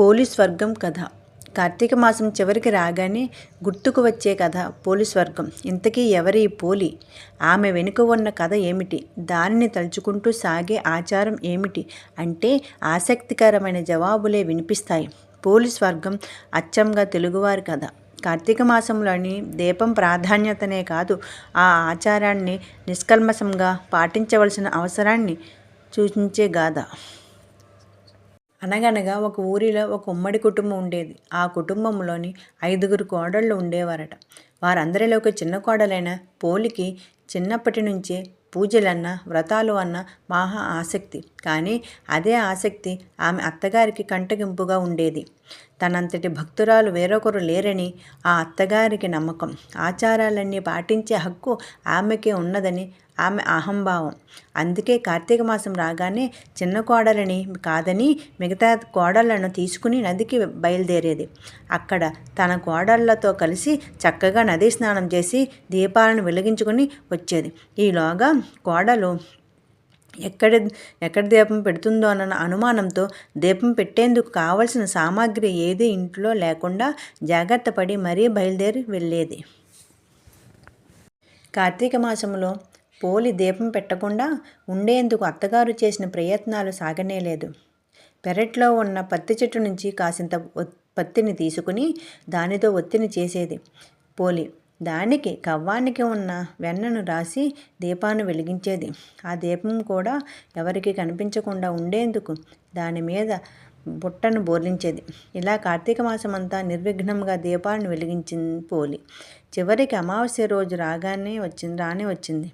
Police వర్గం కథ. కార్తీక మాసం చివరికి రాగానే గుర్తుకు వచ్చే కథ పోలీస్ వర్గం. ఇంతకీ ఎవరి పోలి? ఆమె వెనుక ఉన్న కథ ఏమిటి? దానిని తలుచుకుంటూ సాగే ఆచారం ఏమిటి? అంటే ఆసక్తికరమైన జవాబులే వినిపిస్తాయి. పోలీస్ వర్గం అచ్చంగా తెలుగువారి కథ. కార్తీక మాసంలోని దీపం ప్రాధాన్యతనే కాదు ఆ ఆచారాన్ని నిష్కల్మషంగా పాటించవలసిన అవసరాన్ని సూచించే గాథ. అనగనగా ఒక ఊరిలో ఒక ఉమ్మడి కుటుంబం ఉండేది. ఆ కుటుంబంలోని ఐదుగురు కోడళ్ళు ఉండేవారట. వారందరిలో ఒక చిన్న కోడలైన పోలికి చిన్నప్పటి నుంచే పూజలన్న వ్రతాలు అన్న మహా ఆసక్తి. కానీ అదే ఆసక్తి ఆమె అత్తగారికి కంటగింపుగా ఉండేది. తనంతటి భక్తురాలు వేరొకరు లేరని ఆ అత్తగారికి నమ్మకం. ఆచారాలన్నీ పాటించే హక్కు ఆమెకే ఉన్నదని ఆమె అహంభావం. అందుకే కార్తీక మాసం రాగానే చిన్న కోడలని కాదని మిగతా కోడళ్ళను తీసుకుని నదికి బయలుదేరేది. అక్కడ తన కోడళ్ళతో కలిసి చక్కగా నదీ స్నానం చేసి దీపాలను వెలిగించుకుని వచ్చేది. ఈలోగా కోడలు ఎక్కడ ఎక్కడ దీపం పెడుతుందో అన్న అనుమానంతో దీపం పెట్టేందుకు కావలసిన సామాగ్రి ఏది ఇంట్లో లేకుండా జాగ్రత్త పడి మరీ బయలుదేరి వెళ్ళేది. కార్తీక మాసంలో పోలి దీపం పెట్టకుండా ఉండేందుకు అత్తగారు చేసిన ప్రయత్నాలు సాగనేలేదు పెరట్లో ఉన్న పత్తి చెట్టు నుంచి కాసింత పత్తిని తీసుకుని దానితో ఒత్తిని చేసేది పోలి దానికి కవ్వానికి ఉన్న వెన్నను రాసి దీపాన్ని వెలిగించేది. ఆ దీపం కూడా ఎవరికి కనిపించకుండా ఉండేందుకు దాని మీద బుట్టను బోర్లించేది. ఇలా కార్తీక మాసమంతా నిర్విఘ్నంగా దీపాలను వెలిగించింది పోలి. చివరికి అమావాస్య రోజు రాగానే వచ్చింది రానే వచ్చింది.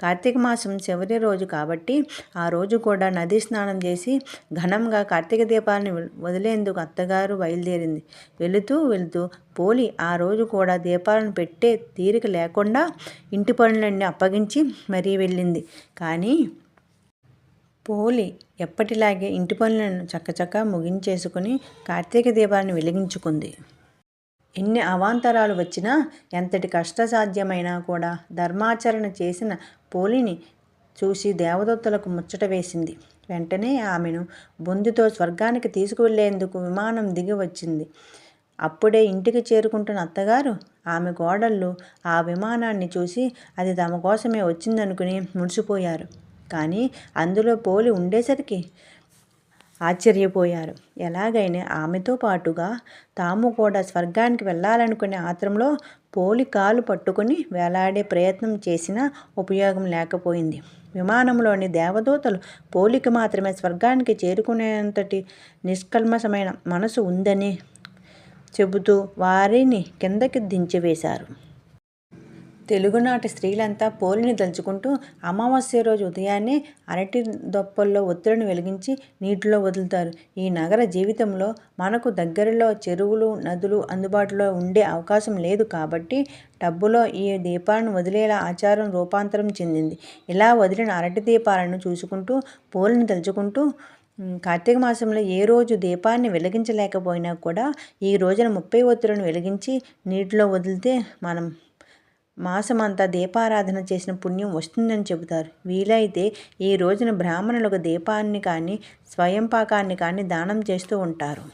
కార్తీక మాసం చివరి రోజు కాబట్టి ఆ రోజు కూడా నది స్నానం చేసి ఘనంగా కార్తీక దీపాలను వదిలేందుకు అత్తగారు బయలుదేరింది. వెళుతూ వెళుతూ పోలి ఆ రోజు కూడా దీపాలను పెట్టే తీరిక లేకుండా ఇంటి పనులన్నీ అప్పగించి మరీ వెళ్ళింది. కానీ పోలి ఎప్పటిలాగే ఇంటి పనులను చక్కచక్క ముగించేసుకుని కార్తీక దీపాలను వెలిగించుకుంది. ఎన్ని అవాంతరాలు వచ్చినా ఎంతటి కష్టసాధ్యమైనా కూడా ధర్మాచరణ చేసిన పోలిని చూసి దేవదత్తులకు ముచ్చట వేసింది. వెంటనే ఆమెను బొందుతో స్వర్గానికి తీసుకువెళ్ళేందుకు విమానం దిగి వచ్చింది. అప్పుడే ఇంటికి చేరుకుంటున్న అత్తగారు ఆమె గోడళ్ళు ఆ విమానాన్ని చూసి అది తమ కోసమే వచ్చిందనుకుని ముడిసిపోయారు కానీ అందులో పోలి ఉండేసరికి ఆశ్చర్యపోయారు. ఎలాగైనా ఆమెతో పాటుగా తాము కూడా స్వర్గానికి వెళ్ళాలనుకునే ఆత్రంలో పోలి కాలు పట్టుకుని వేలాడే ప్రయత్నం చేసినా ఉపయోగం లేకపోయింది. విమానంలోని దేవదూతలు పోలికి మాత్రమే స్వర్గానికి చేరుకునేంతటి నిష్కల్మషమైన మనసు ఉందని చెబుతూ వారిని కిందకి దించివేశారు. తెలుగునాటి స్త్రీలంతా పోలిని దలుచుకుంటూ అమావాస్య రోజు ఉదయాన్నే అరటి దొప్పల్లో ఒత్తిడిని వెలిగించి నీటిలో వదులుతారు. ఈ నగర జీవితంలో మనకు దగ్గరలో చెరువులు నదులు అందుబాటులో ఉండే అవకాశం లేదు కాబట్టి టబ్బులో ఈ దీపాలను వదిలేలా ఆచారం రూపాంతరం చెందింది. ఇలా వదిలిన అరటి దీపాలను చూసుకుంటూ పోలిని తలుచుకుంటూ కార్తీక మాసంలో ఏ రోజు దీపాన్ని వెలిగించలేకపోయినా కూడా ఈ రోజున ముప్పై ఒత్తులను వెలిగించి నీటిలో వదిలితే మనం మాసమంతా దీపారాధన చేసిన పుణ్యం వస్తుందని చెబుతారు. వీలైతే ఈ రోజున బ్రాహ్మణులకు దీపాన్ని కానీ స్వయంపాకాన్ని కానీ దానం చేస్తూ ఉంటారు.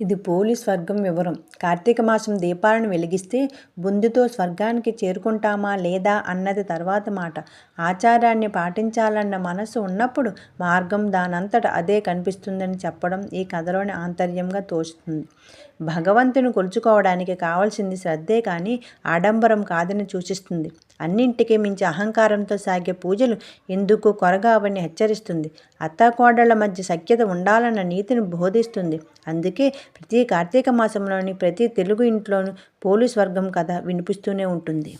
ఇది పోలి స్వర్గం వివరం. కార్తీక మాసం దీపాలను వెలిగిస్తే బుందుతో స్వర్గానికి చేరుకుంటామా లేదా అన్నది తర్వాత మాట. ఆచారాన్ని పాటించాలన్న మనసు ఉన్నప్పుడు మార్గం దానంతట అదే కనిపిస్తుందని చెప్పడం ఈ కథలోని ఆంతర్యంగా తోస్తుంది. భగవంతుని కొలుచుకోవడానికి కావాల్సింది శ్రద్ధే కానీ ఆడంబరం కాదని సూచిస్తుంది. అన్నింటికీ మించి అహంకారంతో సాగే పూజలు ఎందుకు కొరగావని హెచ్చరిస్తుంది. అత్తాకోడళ్ళ మధ్య సఖ్యత ఉండాలన్న నీతిని బోధిస్తుంది. అందుకే ప్రతి కార్తీక మాసంలోని ప్రతి తెలుగు ఇంట్లోనూ పోలీస్ వర్గం కథ వినిపిస్తూనే ఉంటుంది.